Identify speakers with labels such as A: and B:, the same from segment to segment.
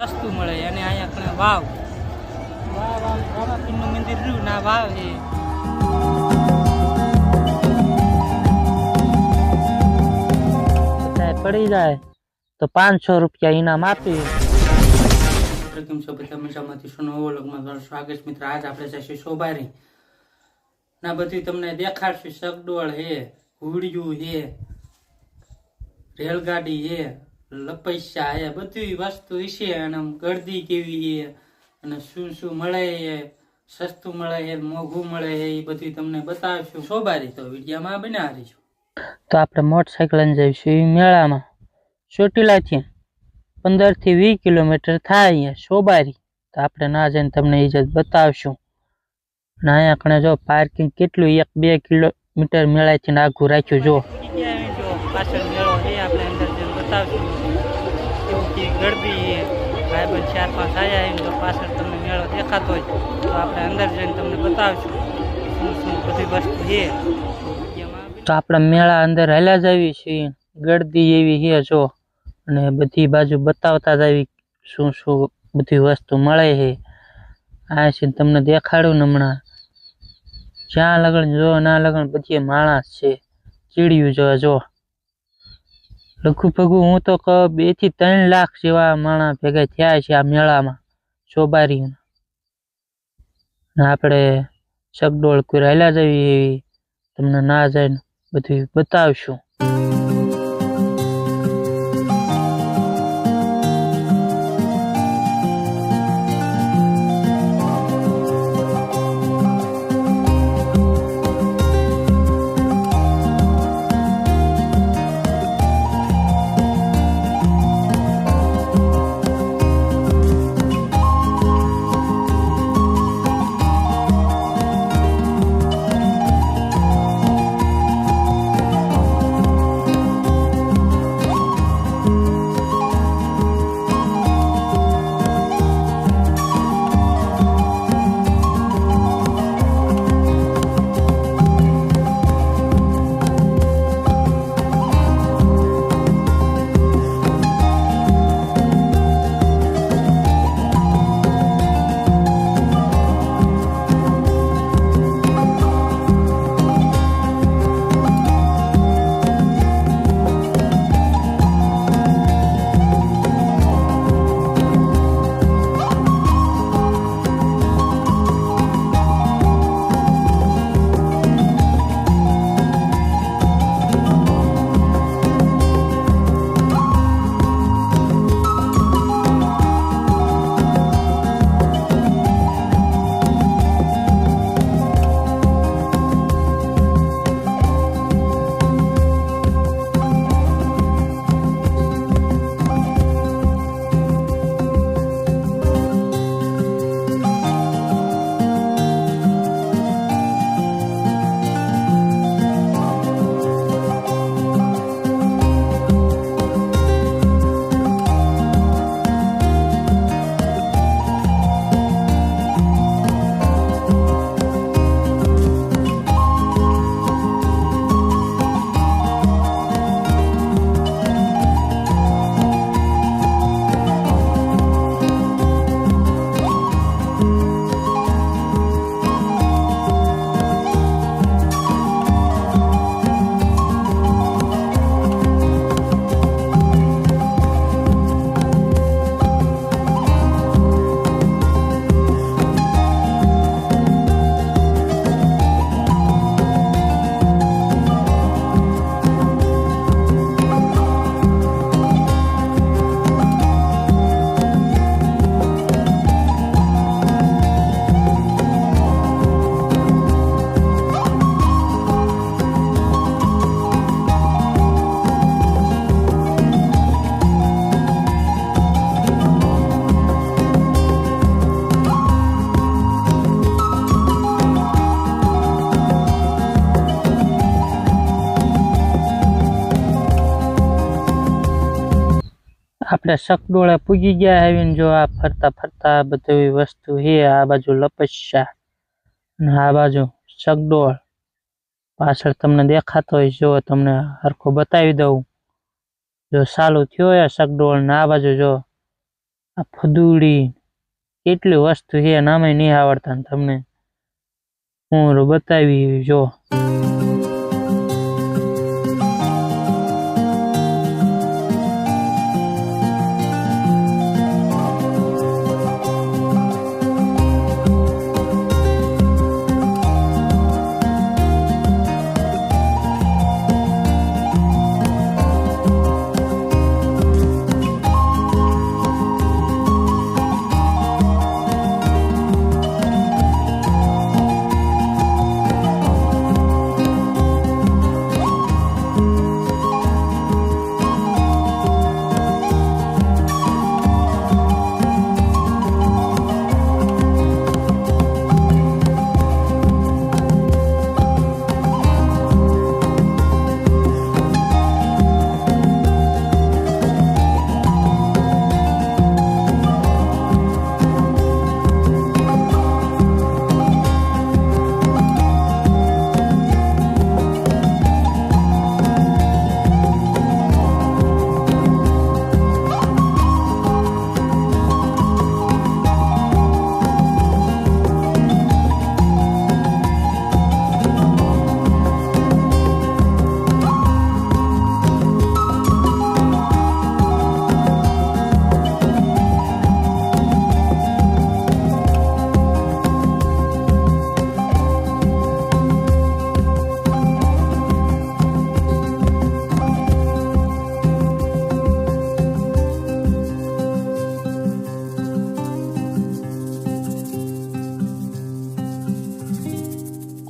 A: સસ્તું મળે અને અહીંયા પણ વાવ. વાવ આમ રામાપીરનું મંદિર રહ્યું ના વાવ
B: એ. પડી જાય. તો પાંચસો રૂપિયા ઇનામ આપી.
A: કેમ છો બધા મજામાંથી શું નવો લગમાં તમારું સ્વાગત મિત્ર. આજ આપણે જઈશું શોભારી. ના બધી તમને દેખાડશું. સગડોળ હે હુડિયું હે રેલગાડી હે લપૈસા એ બધી વસ્તુ છે અને આમ ગળદી કેવી એ અને શું શું મળે એ સસ્તું મળે એ મોંઘું મળે એ બધું તમને બતાવીશું. સોબારી તો વિડીયામાં બનાવીશું.
B: તો આપણે મોટરસાઇકલ લઈને જઈશું એ મેળામાં. ચોટીલાથી પંદરથી વીસ કિલોમીટર થાય અહીંયા સોબારી તો આપણે ના જઈને તમને ઇજત જ બતાવશું. અને અહીંયા કણે જો પાર્કિંગ કેટલું એક બે કિલોમીટર મેળાથી આઘું રાખ્યું જો.
A: પાછળ મેળો છે આપણે અંદર બતાવશું. કે ભાઈબંધ ચાર પાંચ આવ્યા એમ તો પાછળ તમને મેળો દેખાતો હોય તો આપણે અંદર જઈને તમને બતાવીશું શું બધી વસ્તુ છે.
B: તો આપણે મેળા અંદર હાલ્યા જ આવી છીએ ગળદી એવી છે જો. અને બધી બાજુ બતાવતા જ આવી શું શું બધી વસ્તુ મળે છે. આ છે તમને દેખાડું હમણાં. જ્યાં લગન, જો ના લગન બધી માણસ છે. ચીડિયું જો જો. લઘુ ભગુ, હું તો બેથી ત્રણ લાખ જેવા માણસ ભેગા થયા છે આ મેળામાં ચોબારીઓના ને આપણે ચકડોળ કોઈ હાલ્યા જ એવી તમને ના જાય બધું બતાવશું. આપણે શકડોળે પૂગી ગયા આવીને જો આ ફરતા ફરતા બધી વસ્તુ હે આ બાજુ લપસ્યા અને આ બાજુ શકડોળ પાછળ તમને દેખાતો હોય જો તમને હરખો બતાવી દઉં. જો ચાલુ થયો એ શકડોળ ને આ બાજુ જો આ ફદુડી. કેટલી વસ્તુ છે નામે નહીં આવડતા તમને હું બતાવી જો.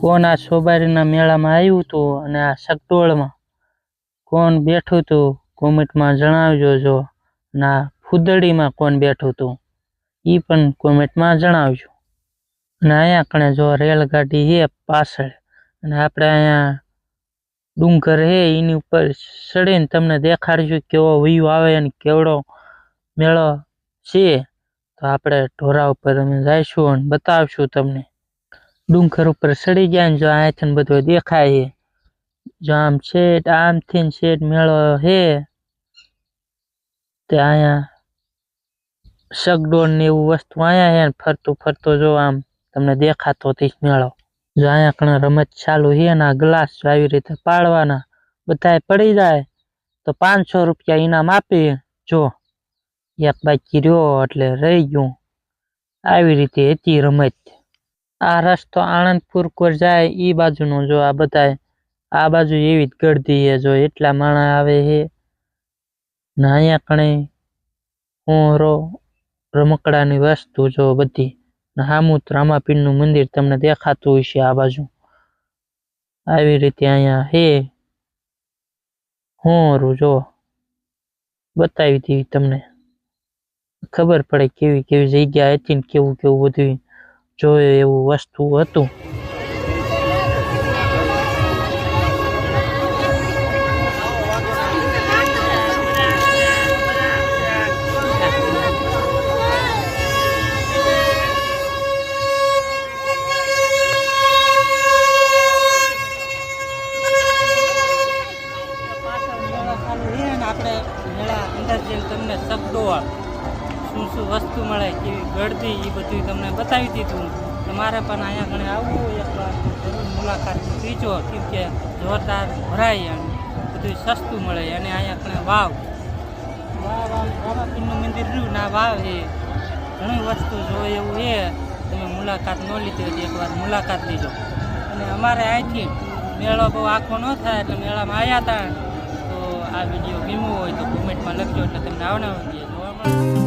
B: કોણ આ સોબારીના મેળામાં આવ્યું હતું અને આ સગડોળમાં? કોણ બેઠું હતું કોમેન્ટમાં જણાવજો જો. ના ફૂદડીમાં કોણ બેઠું હતું એ પણ કોમેન્ટમાં જણાવજો. અને અહીંયા કણે જો રેલગાડી છે પાછળ, અને આપણે અહીંયા ડુંગર છે એની ઉપર ચડીને તમને દેખાડશું કેવો વ્યૂ આવે અને કેવડો મેળો છે. તો આપણે ઢોરા ઉપર અમે જઈશું અને બતાવશું તમને. ડુંગર ઉપર ચડી ગયા ને જો અહીંથી બધું દેખાય છે જો આમ શેઠ આમથી શેઠ મેળો હે તે અહીંયા સગડોળ ને એવું વસ્તુ અહીંયા છે ફરતું ફરતું જો આમ તમને દેખાતો હતી મેળો જો અહીંયા કણે રમત ચાલુ છે ને આ ગ્લાસ જો આવી રીતે પાડવાના બધાએ પડી જાય તો પાંચસો રૂપિયા ઇનામ આપી જો એક બાકી રહ્યો એટલે રહી ગયું આવી રીતે હતી રમત આ રસ્તો આણંદપુર કોર જાય, ઈ બાજુનો જો આ બધાય. આ બાજુ એવી જ ગળદી છે જો, એટલા માણસ આવે છે ને અહીંયા કણે હોરો રમકડાની વસ્તુ જો બધી. ને સામું જ રામાપીરનું મંદિર તમને દેખાતું હશે આ બાજુ. આવી રીતે અહીંયા છે હોરું જો, બતાવી દીધી તમને. ખબર પડે કેવી કેવી જગ્યા હતી ને કેવું કેવું બધું જોયે એવું વસ્તુ હતું.
A: આપણે મેળા અંદર જઈને તમને સગડોળ શું શું વસ્તુ મળે, કેવી ગળતી એ બધું તમને બતાવી દીધું. તમારે પણ અહીંયા ઘણે આવવું એકવાર જરૂર મુલાકાત લીજો, કેમ કે જોરદાર ભરાય અને બધું સસ્તું મળે, અને અહીંયા ઘણે વાવ. વાવ આમ રામાપીરનું મંદિર રહ્યું, ના વાવ એ ઘણી વસ્તુ જોવે એવું એ તમે મુલાકાત ન લીધી હતી એકવાર મુલાકાત લીજો. અને અમારે અહીંથી મેળો બહુ આખો ન થાય, એટલે મેળામાં આવ્યા હતા તો આ વીડિયો વીમો હોય તો કોમેન્ટમાં લખજો, એટલે તમને આવનાર વીડિયો જોવા મળે